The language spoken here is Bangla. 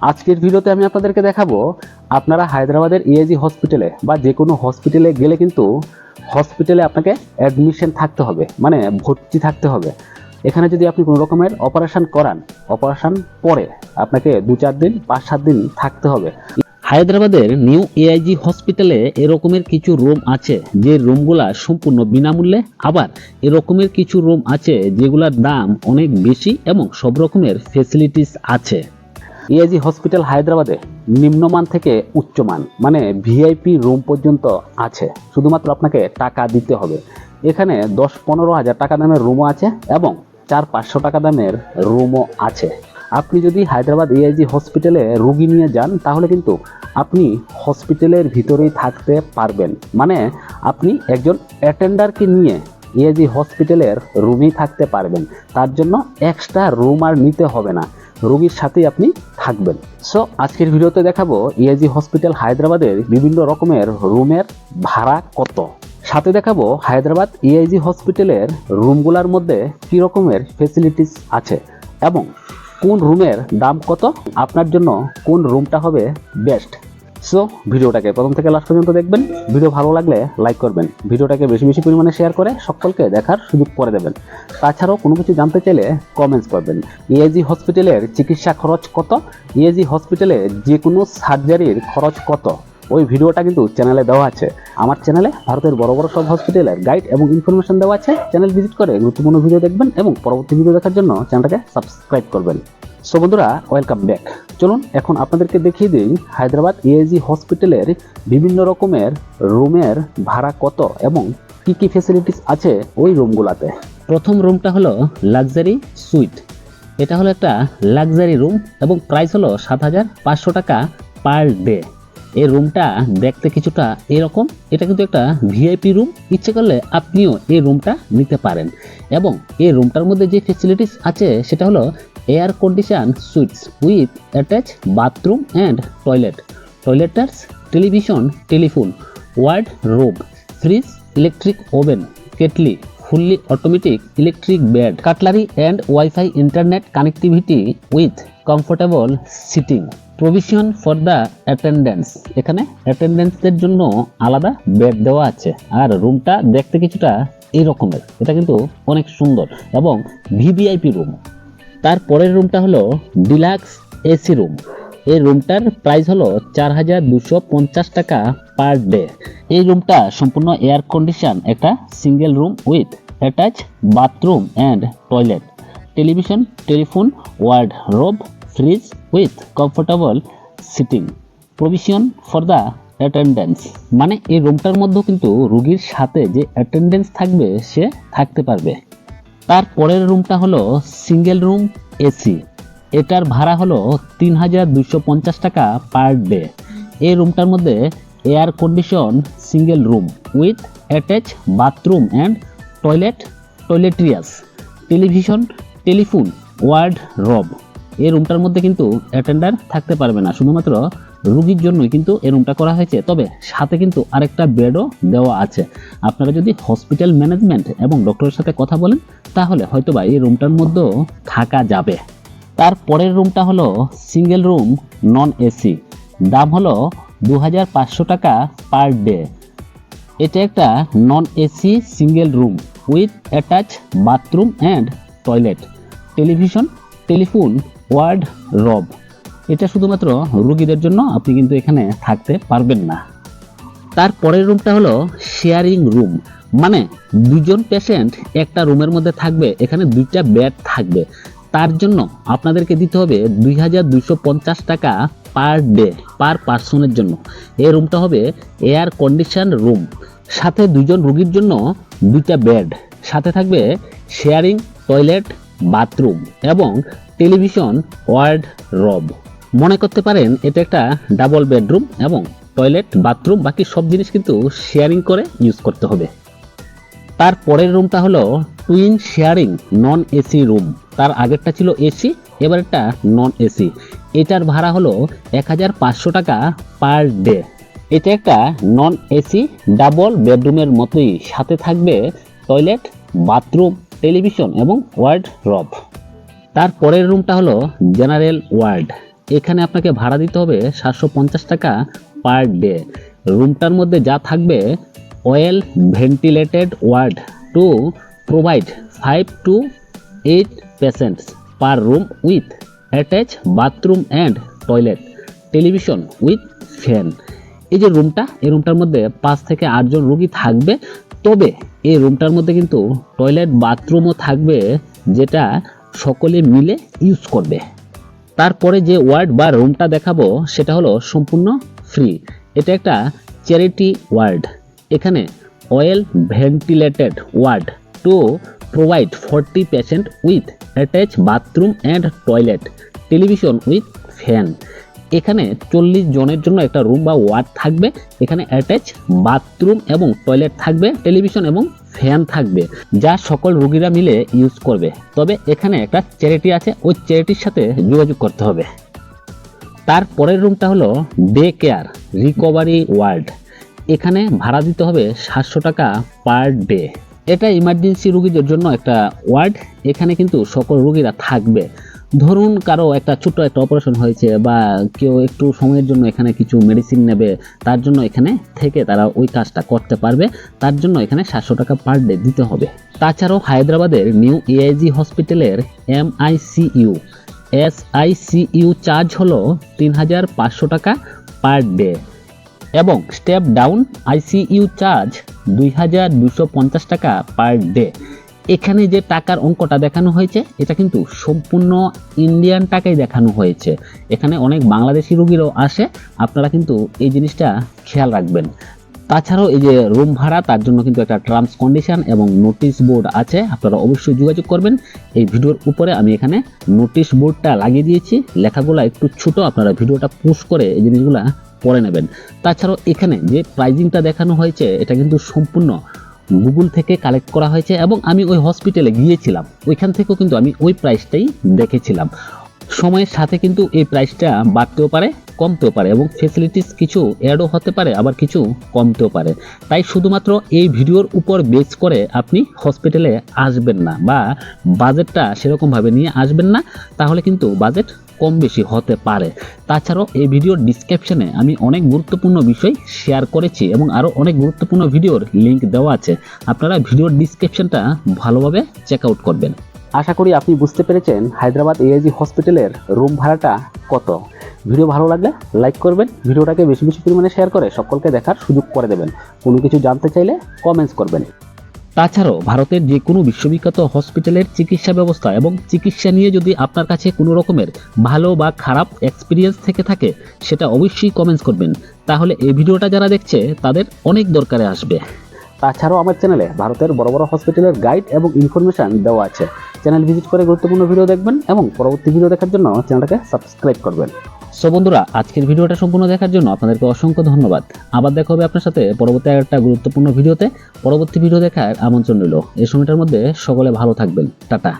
আজকের ভিডিওতে আমি আপনাদেরকে দেখাবো, আপনারা হায়দ্রাবাদের ইএজি হসপিটালে বা যে কোনো হসপিটালে গেলে কিন্তু হসপিটালে আপনাকে অ্যাডমিশন থাকতে হবে মানে ভর্তি থাকতে হবে। এখানে যদি আপনি কোনো রকমের অপারেশন করান অপারেশন পরে আপনাকে দু চার দিন, পাঁচ সাত দিন থাকতে হবে। হায়দ্রাবাদের নিউ এআইজি হসপিটালে এরকমের কিছু রুম আছে, যে রুমগুলা সম্পূর্ণ বিনামূল্যে, আবার এরকমের কিছু রুম আছে যেগুলোর দাম অনেক বেশি এবং সব রকমের ফেসিলিটিস আছে। ইএজি হসপিটাল হায়দ্রাবাদে নিম্নমান থেকে উচ্চমান মানে ভিআইপি রুম পর্যন্ত আছে। শুধুমাত্র আপনাকে টাকা দিতে হবে। এখানে দশ পনেরো হাজার টাকা দামের রুমও আছে এবং চার পাঁচশো টাকা দামের রুমও আছে। আপনি যদি হায়দ্রাবাদ ইআইজি হসপিটালে রুগী নিয়ে যান, তাহলে কিন্তু আপনি হসপিটালের ভিতরেই থাকতে পারবেন। মানে আপনি একজন অ্যাটেন্ডারকে নিয়ে ইএজি হসপিটালের রুমেই থাকতে পারবেন। তার জন্য এক্সট্রা রুম আর নিতে হবে না। রোগীর সাথেই আপনি থাকবেন। সো আজকের ভিডিওতে দেখাবো ইএজি হসপিটাল হায়দ্রাবাদের বিভিন্ন রকমের রুমের ভাড়া কত। সাথে দেখাবো হায়দ্রাবাদ ইআইজি হসপিটালের রুমগুলার মধ্যে কী রকমের ফেসিলিটিস আছে এবং কোন রুমের দাম কত। আপনার জন্য কোন রুমটা হবে বেস্ট সো ভিডিওটাকে প্রথম থেকে লাস্ট পর্যন্ত দেখবেন। ভিডিও ভালো লাগলে লাইক করবেন। ভিডিওটাকে বেশি বেশি পরিমাণে শেয়ার করে সকলকে দেখার সুযোগ করে দেবেন। তাছাড়াও কোনো কিছু জানতে চাইলে কমেন্টস করবেন। ইএজি হসপিটালের চিকিৎসা খরচ কত? ইএজি হসপিটালে যে কোনো সার্জারির খরচ কত? ওই ভিডিওটা কিন্তু চ্যানেলে দেওয়া আছে। আমার চ্যানেলে ভারতের বড় বড় সব হসপিটালের গাইড এবং ইনফরমেশন দেওয়া আছে। চ্যানেল ভিজিট করে গুরুত্বপূর্ণ ভিডিও দেখবেন এবং পরবর্তী ভিডিও দেখার জন্য চ্যানেলটাকে সাবস্ক্রাইব করবেন। সো বন্ধুরা ওয়েলকাম ব্যাক চলুন, এখন আপনাদেরকে দেখিয়ে দিই হায়দ্রাবাদ ইএজি হসপিটালের বিভিন্ন রকমের রুমের ভাড়া কত এবং কি কি ফেসিলিটিস আছে ওই রুমগুলোতে। প্রথম রুমটা হলো লাক্সারি সুইট এটা হলো একটা লাক্সারি রুম এবং প্রাইস হলো সাত হাজার পাঁচশো টাকা পার ডে এই রুমটা দেখতে কিছুটা এরকম। এটা কিন্তু একটা ভিআইপি রুম ইচ্ছে করলে আপনিও এই রুমটা নিতে পারেন। এবং এই রুমটার মধ্যে যে ফেসিলিটিস আছে, সেটা হলো air condition suites with attach bathroom and toilet toiletries television telephone wardrobe fridge electric oven kettle fully automatic electric bed cutlery and wifi internet connectivity with comfortable sitting provision for the attendance এখানে অ্যাটেন্ডেন্সদের জন্য আলাদা বেড দেওয়া আছে। আর রুমটা দেখতে কিছুটা এই রকমের এটা কিন্তু অনেক সুন্দর। এবং ভিভিআইপি রুম তার পরের রুমটা হলো ডিলাক্স এসি রুম। এই রুমটার প্রাইস হলো চার হাজার দুশো পঞ্চাশ টাকা পার ডে। এই রুমটা সম্পূর্ণ এয়ার কন্ডিশন, একটা single room with attach bathroom and toilet. Television, telephone wardrobe fridge with comfortable sitting. Provision for the attendance মানে এই রুমটার মধ্যেও কিন্তু রুগীর সাথে যে অ্যাটেন্ডেন্স থাকবে, সে থাকতে পারবে। তার পরের রুমটা হলো সিঙ্গেল রুম এসি এটার ভাড়া হলো তিন হাজার দুশো পঞ্চাশ টাকা পার ডে এই রুমটার মধ্যে air condition single room with attach bathroom and toilet toiletries television telephone wardrobe এই রুমটার মধ্যে কিন্তু অ্যাটেন্ডার থাকতে পারবে না। শুধুমাত্র রুগীর জন্যই কিন্তু এই রুমটা করা হয়েছে। তবে সাথে কিন্তু আরেকটা বেডও দেওয়া আছে। আপনারা যদি হসপিটাল ম্যানেজমেন্ট এবং ডক্টরের সাথে কথা বলেন, তাহলে হয়তোবা এই রুমটার মধ্যেও থাকা যাবে। তার পরের রুমটা হলো সিঙ্গেল রুম নন এসি দাম হলো দু হাজার পাঁচশো টাকা পার ডে এটা একটা non AC single room with attach bathroom and toilet television, telephone wardrobe এটা শুধুমাত্র রুগীদের জন্য আপনি কিন্তু এখানে থাকতে পারবেন না। তার পরের রুমটা হলো শেয়ারিং রুম মানে দুজন পেশেন্ট একটা রুমের মধ্যে থাকবে, এখানে দুইটা বেড থাকবে। তার জন্য আপনাদেরকে দিতে হবে দুই হাজার দুইশো পঞ্চাশ টাকা পার ডে পার পার্সনের জন্য। এই রুমটা হবে এয়ার কন্ডিশন রুম সাথে দুজন রুগীর জন্য দুইটা বেড সাথে থাকবে শেয়ারিং টয়লেট বাথরুম এবং টেলিভিশন ওয়ার্ড রব মনে করতে পারেন এটা একটা ডাবল বেডরুম এবং টয়লেট বাথরুম বাকি সব জিনিস কিন্তু শেয়ারিং করে ইউজ করতে হবে। তার পরের রুমটা হলো twin sharing non AC room তার আগেরটা ছিল এসি এবারেরটা নন এসি এটার ভাড়া হলো এক হাজার পাঁচশো টাকা পার ডে এটা একটা নন এসি ডাবল বেডরুমের মতোই। সাথে থাকবে টয়লেট বাথরুম টেলিভিশন এবং ওয়ার্ড রব তার পরের রুমটা হলো জেনারেল ওয়ার্ড এখানে আপনাকে ভাড়া দিতে হবে সাতশো পঞ্চাশ টাকা পার ডে। রুমটার মধ্যে যা থাকবে well ventilated ward to provide five to eight patients per room with attach bathroom and toilet television with fan এই যে রুমটা, এই রুমটার মধ্যে পাঁচ থেকে আটজন রুগী থাকবে, তবে এই রুমটার মধ্যে কিন্তু টয়লেট বাথরুমও থাকবে, যেটা সকলে মিলে ইউজ করবে। তারপরে যে ওয়ার্ড বা রুমটা দেখাবো, সেটা হলো সম্পূর্ণ ফ্রি এটা একটা চ্যারিটি ওয়ার্ড এখানে well ventilated ward to provide forty patient with attach bathroom and toilet television with fan এখানে চল্লিশ জনের জন্য একটা রুম বা ওয়ার্ড থাকবে। এখানে অ্যাটাচ বাথরুম এবং টয়লেট থাকবে টেলিভিশন এবং ফ্যান থাকবে, যা সকল রুগীরা মিলে ইউজ করবে। তবে এখানে একটা চ্যারিটি আছে, ওই চ্যারিটির সাথে যোগাযোগ করতে হবে। তারপরের রুমটা হলো ডে কেয়ার রিকভারি ওয়ার্ড এখানে ভাড়া দিতে হবে সাতশো টাকা পার ডে এটা ইমার্জেন্সি রুগীদের জন্য একটা ওয়ার্ড এখানে কিন্তু সকল রুগীরা থাকবে। ধরুন কারও একটা ছোট্ট একটা অপারেশন হয়েছে বা কেউ একটু সময়ের জন্য এখানে কিছু মেডিসিন নেবে, তার জন্য এখানে থেকে তারা ওই কাজটা করতে পারবে, তার জন্য এখানে সাতশো টাকা পার ডে দিতে হবে। তাছাড়াও হায়দ্রাবাদের নিউ এআইজি হসপিটালের এমআইসিইউ এসআইসিইউ চার্জ হলো তিন হাজার পাঁচশো টাকা পার ডে এবং স্টেপ ডাউন আইসিইউ চার্জ দুই হাজার দুশো পঞ্চাশ টাকা পার ডে এখানে যে টাকার অঙ্কটা দেখানো হয়েছে, এটা কিন্তু সম্পূর্ণ ইন্ডিয়ান টাকাই দেখানো হয়েছে। এখানে অনেক বাংলাদেশি রুগীরাও আসে, আপনারা কিন্তু এই জিনিসটা খেয়াল রাখবেন। তাছাড়াও এই যে রুম ভাড়া, তার জন্য কিন্তু একটা টার্মস কন্ডিশন এবং নোটিশ বোর্ড আছে, আপনারা অবশ্যই যোগাযোগ করবেন। এই ভিডিওর উপরে আমি এখানে নোটিশ বোর্ডটা লাগিয়ে দিয়েছি, লেখাগুলো একটু ছোট, আপনারা ভিডিওটা পোস্ট করে এই জিনিসগুলো পড়ে নেবেন। তাছাড়াও এখানে যে প্রাইজিংটা দেখানো হয়েছে, এটা কিন্তু সম্পূর্ণ গুগল থেকে কালেক্ট করা হয়েছে এবং আমি ওই হসপিটালে গিয়েছিলাম। ওইখান থেকেও কিন্তু আমি ওই প্রাইসটাই দেখেছিলাম। সময়ের সাথে কিন্তু এই প্রাইসটা বাড়তেও পারে, কমতেও পারে এবং ফেসিলিটিস কিছু অ্যাডও হতে পারে, আবার কিছু কমতেও পারে। তাই শুধুমাত্র এই ভিডিওর উপর বেস করে আপনি হসপিটালে আসবেন না বা বাজেটটা সেরকমভাবে নিয়ে আসবেন না, তাহলে কিন্তু বাজেট কম বেশি হতে পারে। তাছাড়াও এই ভিডিওর ডিসক্রিপশনে আমি অনেক গুরুত্বপূর্ণ বিষয় শেয়ার করেছি এবং আরও অনেক গুরুত্বপূর্ণ ভিডিওর লিঙ্ক দেওয়া আছে। আপনারা ভিডিওর ডিসক্রিপশনটা ভালোভাবে চেক আউট করবেন। আশা করি আপনি বুঝতে পেরেছেন হায়দ্রাবাদ এআইজি হসপিটালের রুম ভাড়াটা কত। ভিডিও ভালো লাগলে লাইক করবেন, ভিডিওটাকে বেশি বেশি পরিমাণে শেয়ার করে সকলকে দেখার সুযোগ করে দেবেন। কোনো কিছু জানতে চাইলে কমেন্টস করবেন। তাছাড়াও ভারতের যে কোনো বিশ্ববিখ্যাত হসপিটালের চিকিৎসা ব্যবস্থা এবং চিকিৎসা নিয়ে যদি আপনার কাছে কোনো রকমের ভালো বা খারাপ এক্সপিরিয়েন্স থেকে থাকে, সেটা অবশ্যই কমেন্টস করবেন। তাহলে এই ভিডিওটা যারা দেখছে, তাদের অনেক দরকারে আসবে। তাছাড়াও আমার চ্যানেলে ভারতের বড় বড় হসপিটালের গাইড এবং ইনফরমেশন দেওয়া আছে। চ্যানেল ভিজিট করে গুরুত্বপূর্ণ ভিডিও দেখবেন এবং পরবর্তী ভিডিও দেখার জন্য চ্যানেলটাকে সাবস্ক্রাইব করবেন। সো বন্ধুরা, আজকের ভিডিওটা সম্পূর্ণ দেখার জন্য আপনাদেরকে অসংখ্য ধন্যবাদ। আবার দেখা হবে আপনার সাথে পরবর্তী একটা গুরুত্বপূর্ণ ভিডিওতে। পরবর্তী ভিডিও দেখার আমন্ত্রণ রইল। এই সময়টার মধ্যে সকলে ভালো থাকবেন। টাটা।